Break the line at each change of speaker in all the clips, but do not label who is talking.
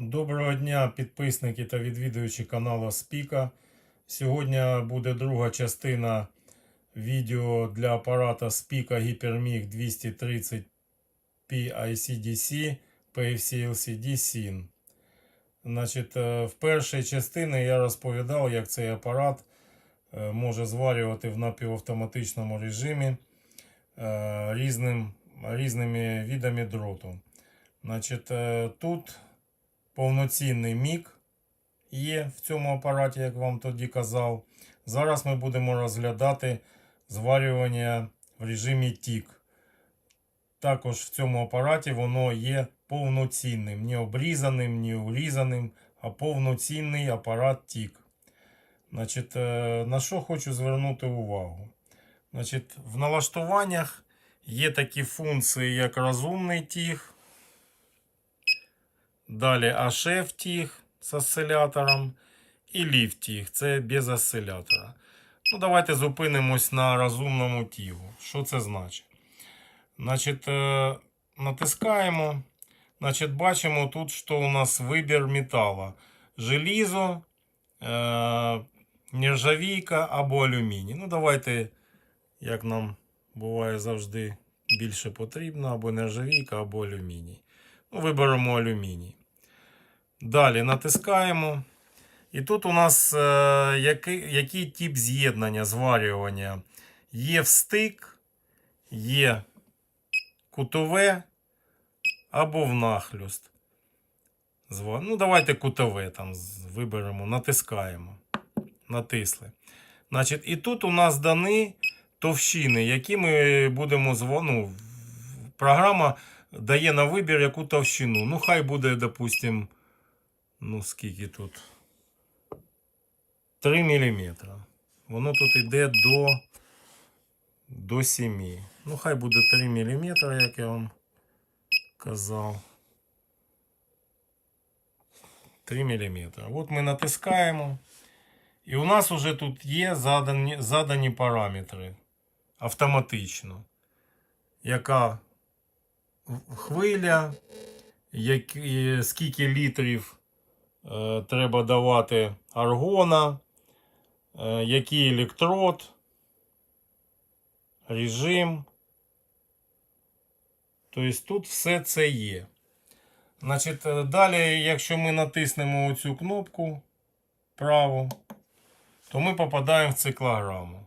Доброго дня, підписники та відвідувачі каналу Спіка. Сьогодні буде друга частина відео для апарата Spika Hypermic 230 PICDC PFC LCD SIN. Значить, е, в першій частині я розповідав, як цей апарат е, може зварювати в напівавтоматичному режимі е, різним, різними видами дроту. Значить, тут повноцінний мік є в цьому апараті, як вам тоді казав. Зараз ми будемо розглядати зварювання в режимі TIC. Також в цьому апараті воно є повноцінним, не обрізаним, не урізаним, а повноцінний апарат TIC. Значить, е, на що хочу звернути увагу? Значить, в налаштуваннях є такі функції, як розумний тіг. Далі HF з осцилятором і тіг, це без осцилятора. Ну, давайте зупинимось на розумному тігу. Що це значить? Значить, е, натискаємо. Значить, бачимо тут, що у нас вибір металу. Желізо, е, нержавійка або алюміній. Ну, давайте, як нам буває завжди більше потрібно, або нержавійка, або алюміній. Ну, виберемо алюміній. Далі натискаємо. І тут у нас е, який, який тип з'єднання, зварювання. Є встик, є кутове або внахлюст. Зва- Ну, давайте кутове там виберемо, натискаємо. Натисли. Значить, і тут у нас дані товщини, які ми будемо ну, Програма дає на вибір яку товщину. Ну, хай буде, допустим, ну скільки тут? 3 мм. Воно тут йде до, до 7. Ну, хай буде 3 мм, як я вам казав. 3 мм. От ми натискаємо. І у нас вже тут є задані, задані параметри автоматично. Яка хвиля, які, скільки літрів треба давати аргона, е, який електрод, режим. Тобто тут все це є. Значить, е, далі, якщо ми натиснемо цю кнопку праву, то ми попадаємо в циклограму.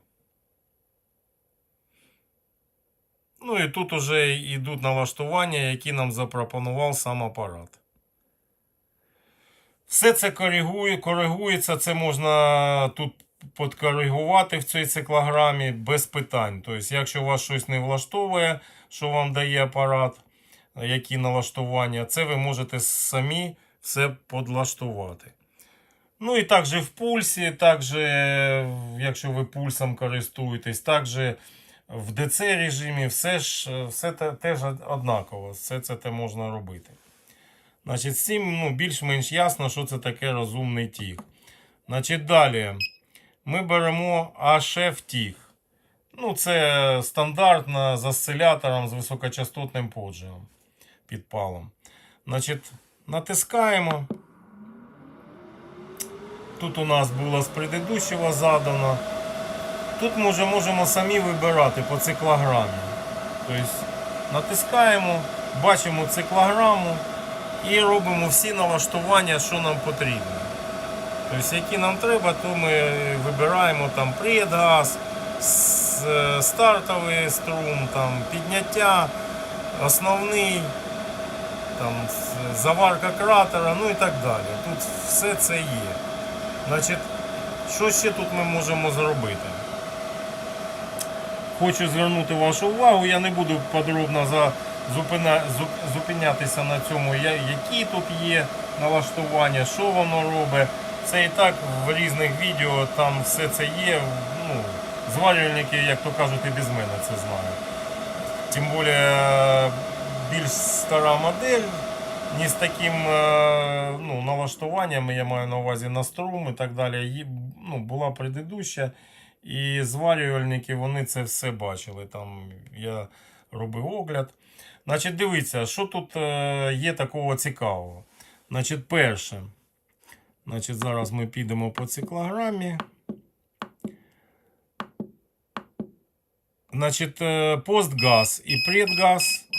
Ну і тут вже йдуть налаштування, які нам запропонував сам апарат. Все це коригує, коригується, це можна тут подкоригувати в цій циклограмі без питань. Тобто, якщо вас щось не влаштовує, що вам дає апарат, які налаштування, це ви можете самі все подлаштувати. Ну і також в пульсі, також, якщо ви пульсом користуєтесь, також в DC режимі все ж все те, теж однаково. Все це те можна робити. Значить, з ну, більш-менш ясно, що це таке розумний тіг. Значить, далі ми беремо HF тіг. Ну, це стандартно з осцилятором з високочастотним поджигом підпалом. Значить, натискаємо. Тут у нас було з предыдущого задано. Тут ми вже можемо самі вибирати по циклограмі. Тобто натискаємо, бачимо циклограму і робимо всі налаштування, що нам потрібно. Тобто, які нам треба, то ми вибираємо там предгаз, е, стартовий струм, там, підняття, основний, там, заварка кратера, ну і так далі. Тут все це є. Значить, що ще тут ми можемо зробити? Хочу звернути вашу увагу, я не буду подробно за, зупина, зуп- зупинятися на цьому, які тут є налаштування, що воно робить. Це і так в різних відео там все це є. Ну, зварювальники, як то кажуть, і без мене це знають. Тим більше більш стара модель, не з таким е, ну, налаштуванням, я маю на увазі на струм і так далі. Є- Ну, була предыдуща. І зварювальники вони це все бачили. Там я робив огляд. Значить, дивіться, що тут е, є такого цікавого. Значить, перше. Значить, зараз ми підемо по циклограмі. Значить, е, постгаз і предгаз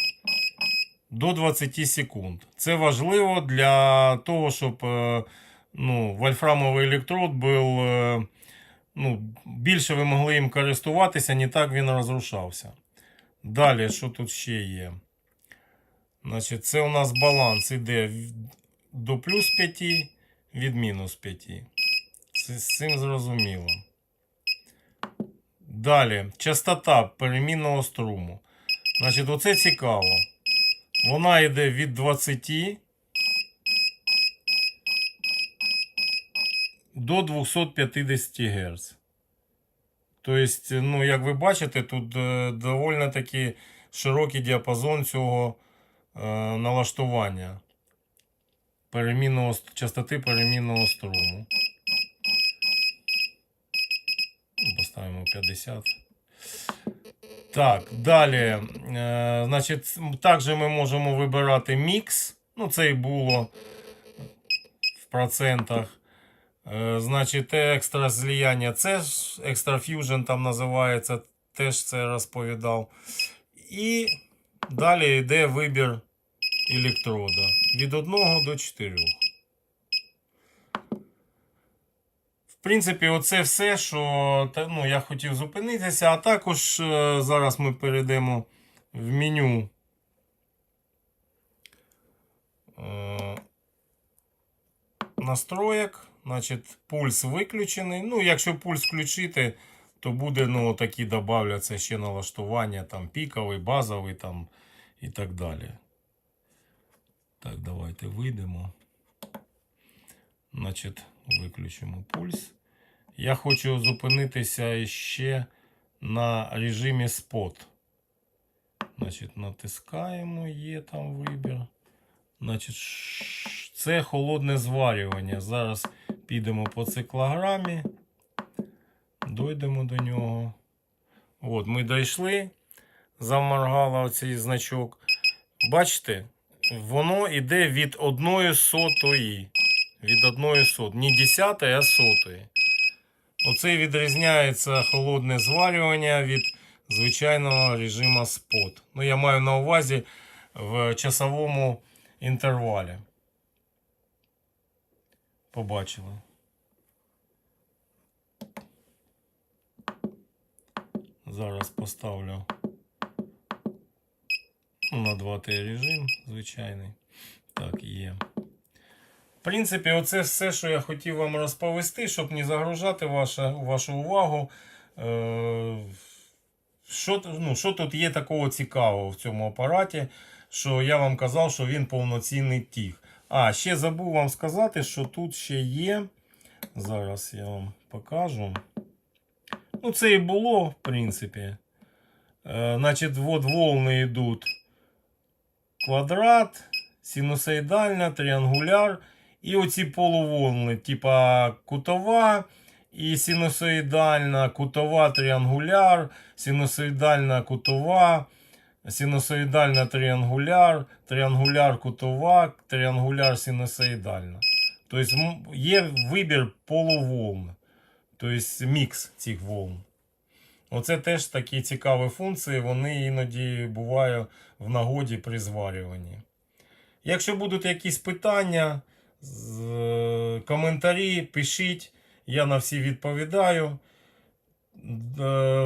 до 20 секунд. Це важливо для того, щоб е, ну, вольфрамовий електрод був. Ну, більше ви могли їм користуватися, не так він розрушався. Далі, що тут ще є? Значить, це у нас баланс іде до плюс 5 від мінус 5. Це, з цим зрозуміло. Далі, частота перемінного струму. Значить, оце цікаво. Вона йде від 20 до 250 Гц. Тобто, ну, як ви бачите, тут е, доволі таки широкий діапазон цього налаштування перемінного, частоти перемінного струму. Ну, Поставимо 50. Так, далі. Е, значить, також ми можемо вибирати мікс. Ну, це і було в процентах. Е, значить, екстра зліяння. Це ж екстра фьюжн там називається. Теж це розповідав. І далі йде вибір електрода від 1 до 4. В принципі, оце все, що ну, я хотів зупинитися. А також е, зараз ми перейдемо в меню. Е, настроєк. Значить, пульс виключений. Ну, якщо пульс включити, то буде, ну, такі додавляться ще налаштування, там піковий, базовий там і так далі. Так, давайте вийдемо. Значить, виключимо пульс. Я хочу зупинитися ще на режимі спот. Значить, натискаємо, є там вибір. Значить, це холодне зварювання. Зараз підемо по циклограмі. Дойдемо до нього. От, ми дійшли. Заморгала оцей значок. Бачите, воно йде від одної сотої. Від одної сот. Не десятої, а сотої. Оце відрізняється холодне зварювання від звичайного режиму спот. Ну, я маю на увазі в часовому інтервалі. Побачили. Зараз поставлю на 2Т режим звичайний. Так, є. В принципі, оце все, що я хотів вам розповісти, щоб не загружати вашу, вашу увагу. Е, що, ну, що тут є такого цікавого в цьому апараті, що я вам казав, що він повноцінний тіг. А, ще забув вам сказати, що тут ще є. Зараз я вам покажу. Ну, це і було, в принципі. Е, значить, от волни йдуть квадрат, синусоїдальна, тріангуляр. І оці полуволни, типа кутова і синусоїдальна, кутова, тріангуляр, синусоїдальна кутова, синусоїдальна тріангуляр, тріангуляр кутова, тріангуляр синусоїдальна. Тобто є вибір полуволн, тобто мікс цих волн. Оце теж такі цікаві функції, вони іноді бувають в нагоді при зварюванні. Якщо будуть якісь питання, е, коментарі, пишіть, я на всі відповідаю. Е,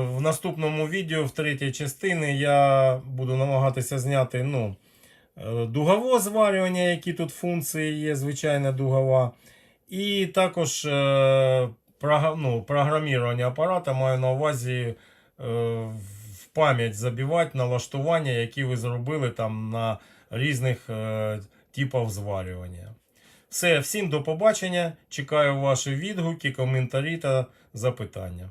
В наступному відео, в третій частині, я буду намагатися зняти ну, е, дугове зварювання, які тут функції є, звичайна дугова. І також ну, програмування апарата маю на увазі е, в пам'ять забивати налаштування, які ви зробили там на різних е, типах зварювання. Все, всім до побачення. Чекаю ваші відгуки, коментарі та запитання.